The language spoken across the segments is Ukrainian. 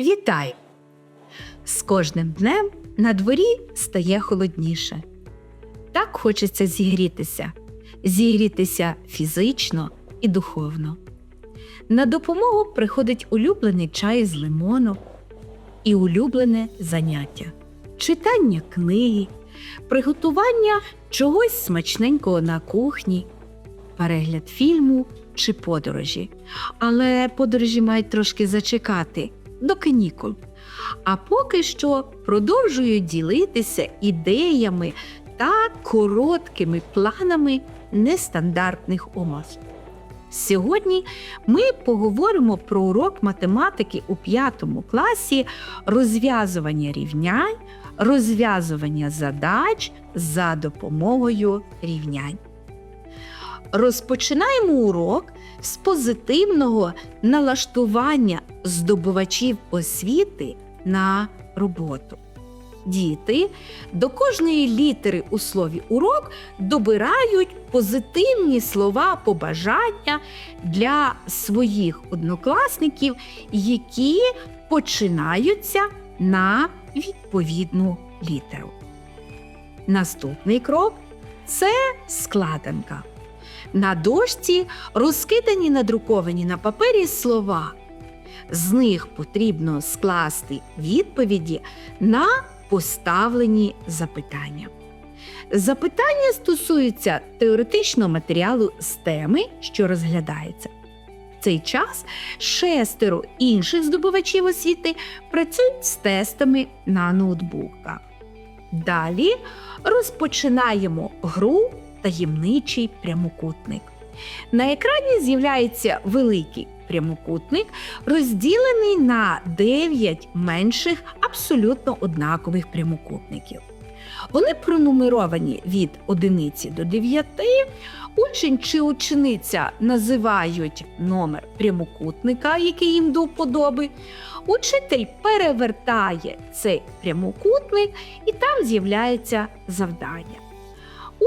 Вітаю! З кожним днем на дворі стає холодніше. Так хочеться зігрітися, зігрітися фізично і духовно. На допомогу приходить улюблений чай з лимоном і улюблене заняття читання книги, приготування чогось смачненького на кухні, перегляд фільму чи подорожі. Але подорожі мають трошки зачекати до канікул. А поки що продовжую ділитися ідеями та короткими планами нестандартних умов. Сьогодні ми поговоримо про урок математики у п'ятому класі розв'язування рівнянь, розв'язування задач за допомогою рівнянь. Розпочинаємо урок з позитивного налаштування здобувачів освіти на роботу. Діти до кожної літери у слові урок добирають позитивні слова побажання для своїх однокласників, які починаються на відповідну літеру. Наступний крок це складанка. На дошці розкидані надруковані на папері слова. З них потрібно скласти відповіді на поставлені запитання. Запитання стосуються теоретичного матеріалу з теми, що розглядається. В цей час шестеро інших здобувачів освіти працюють з тестами на ноутбуках. Далі розпочинаємо гру таємничий прямокутник. На екрані з'являється великий прямокутник, розділений на 9 менших абсолютно однакових прямокутників. Вони пронумеровані від 1 до 9. Учень чи учениця називають номер прямокутника, який їм до вподоби. Учитель перевертає цей прямокутник і там з'являється завдання.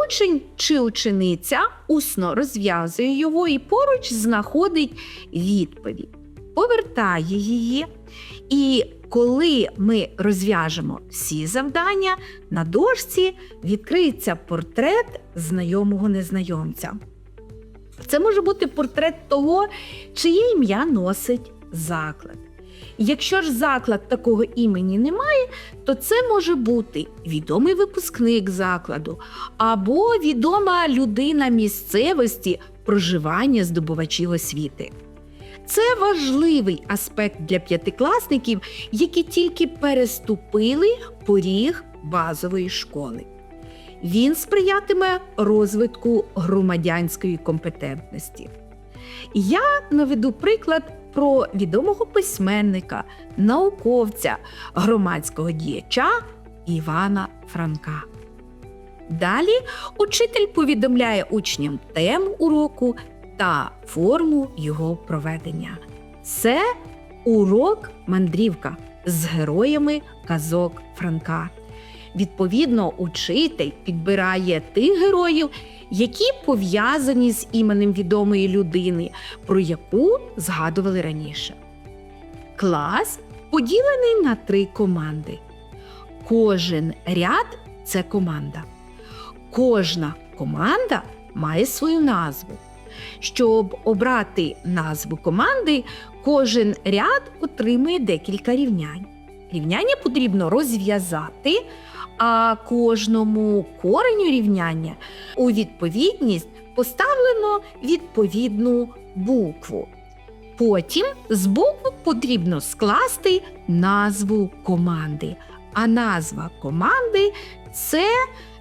Учень чи учениця усно розв'язує його і поруч знаходить відповідь, повертає її. І коли ми розв'яжемо всі завдання, на дошці відкриється портрет знайомого незнайомця. Це може бути портрет того, чиє ім'я носить заклад. Якщо ж заклад такого імені немає, то це може бути відомий випускник закладу або відома людина місцевості проживання здобувачів освіти. Це важливий аспект для п'ятикласників, які тільки переступили поріг базової школи. Він сприятиме розвитку громадянської компетентності. Я наведу приклад про відомого письменника, науковця, громадського діяча Івана Франка. Далі учитель повідомляє учням тему уроку та форму його проведення. Це урок мандрівка з героями казок Франка. Відповідно, учитель підбирає тих героїв, які пов'язані з іменем відомої людини, про яку згадували раніше. Клас поділений на три команди. Кожен ряд це команда. Кожна команда має свою назву. Щоб обрати назву команди, кожен ряд отримує декілька рівнянь. Рівняння потрібно розв'язати, а кожному кореню рівняння у відповідність поставлено відповідну букву. Потім з букв потрібно скласти назву команди. А назва команди це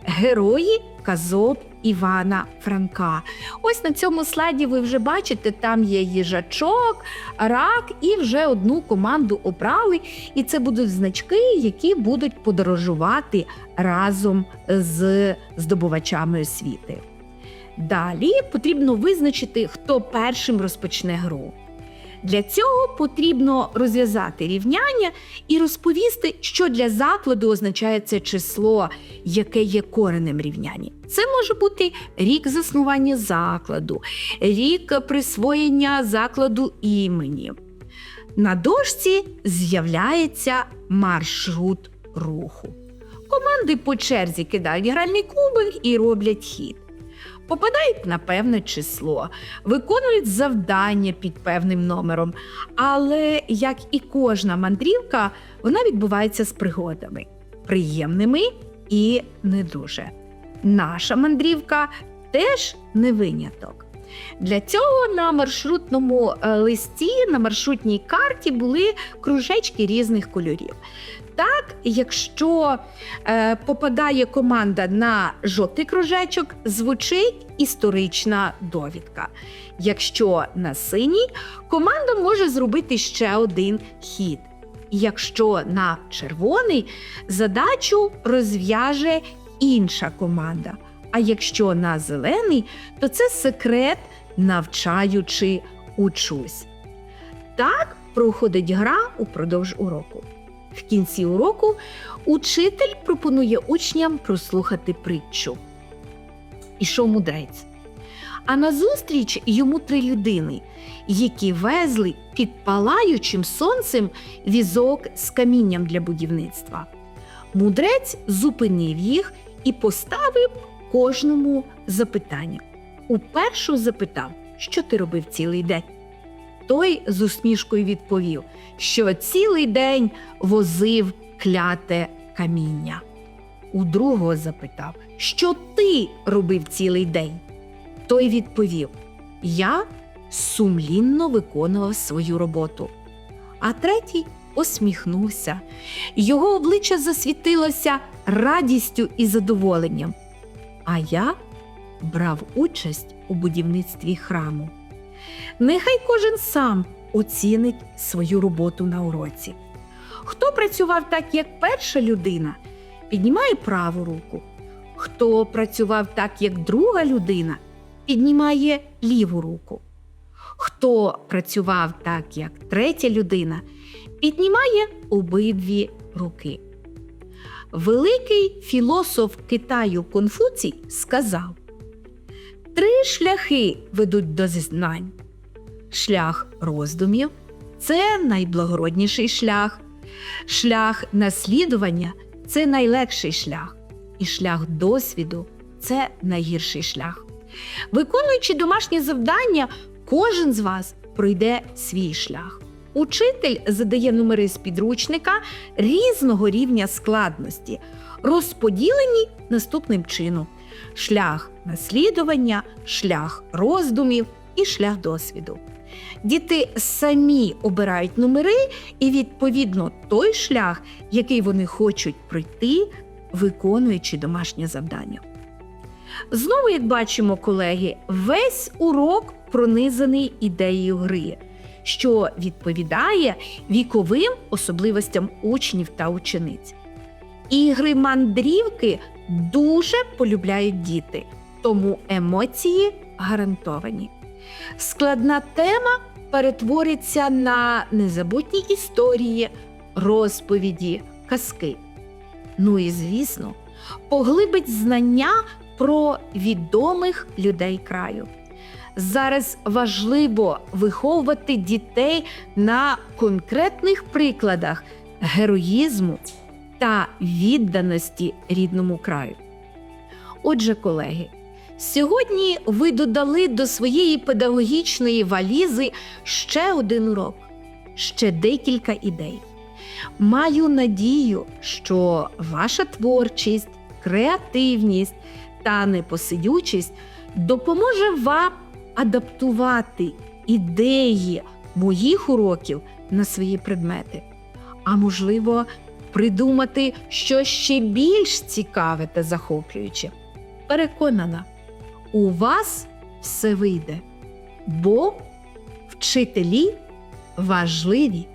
герої казок Івана Франка. Ось на цьому слайді ви вже бачите, там є їжачок, рак, і вже одну команду обрали. І це будуть значки, які будуть подорожувати разом з здобувачами освіти. Далі потрібно визначити, хто першим розпочне гру. Для цього потрібно розв'язати рівняння і розповісти, що для закладу означає це число, яке є коренем рівняння. Це може бути рік заснування закладу, рік присвоєння закладу імені. на дошці з'являється маршрут руху. Команди по черзі кидають гральний кубик і роблять хід. Попадають на певне число, виконують завдання під певним номером. Але, як і кожна мандрівка, вона відбувається з пригодами приємними і не дуже. Наша мандрівка теж не виняток. Для цього на маршрутному е, листі, на маршрутній карті були кружечки різних кольорів. Так, якщо е, попадає команда на жовтий кружечок, звучить історична довідка. Якщо на синій, команда може зробити ще один хід. Якщо на червоний, задачу розв'яже інша команда. А якщо на зелений, то це секрет, навчаючи учусь. Так проходить гра упродовж уроку. В кінці уроку учитель пропонує учням прослухати притчу. Ішов мудрець. А назустріч йому три людини, які везли під палаючим сонцем візок з камінням для будівництва. Мудрець зупинив їх і поставив кожному запитання. Упершу запитав, що ти робив цілий день. Той з усмішкою відповів, що цілий день возив кляте каміння. У другого запитав, що ти робив цілий день. Той відповів: Я сумлінно виконував свою роботу. А третій посміхнувся. Його обличчя засвітилося радістю і задоволенням. А я брав участь у будівництві храму. Нехай кожен сам оцінить свою роботу на уроці. Хто працював так, як перша людина, піднімає праву руку. Хто працював так, як друга людина, піднімає ліву руку. Хто працював так, як третя людина, піднімає обидві руки. Великий філософ Китаю Конфуцій сказав: три шляхи ведуть до знань. Шлях роздумів це найблагородніший шлях, шлях наслідування це найлегший шлях, і шлях досвіду це найгірший шлях. Виконуючи домашні завдання, кожен з вас пройде свій шлях. Учитель задає номери з підручника різного рівня складності, розподілені наступним чином: шлях наслідування, шлях роздумів і шлях досвіду. Діти самі обирають номери і, відповідно, той шлях, який вони хочуть пройти, виконуючи домашнє завдання. Знову, як бачимо, колеги, весь урок пронизаний ідеєю гри, що відповідає віковим особливостям учнів та учениць. Ігри мандрівки дуже полюбляють діти, тому емоції гарантовані. Складна тема перетвориться на незабутні історії, розповіді, казки. Ну і звісно, поглибить знання про відомих людей краю. Зараз важливо виховувати дітей на конкретних прикладах героїзму та відданості рідному краю. Отже, колеги, сьогодні ви додали до своєї педагогічної валізи ще один урок, ще декілька ідей. Маю надію, що ваша творчість, креативність та непосидючість допоможе вам адаптувати ідеї моїх уроків на свої предмети, а можливо, придумати щось ще більш цікаве та захоплююче. Переконана, у вас все вийде, бо вчителі важливі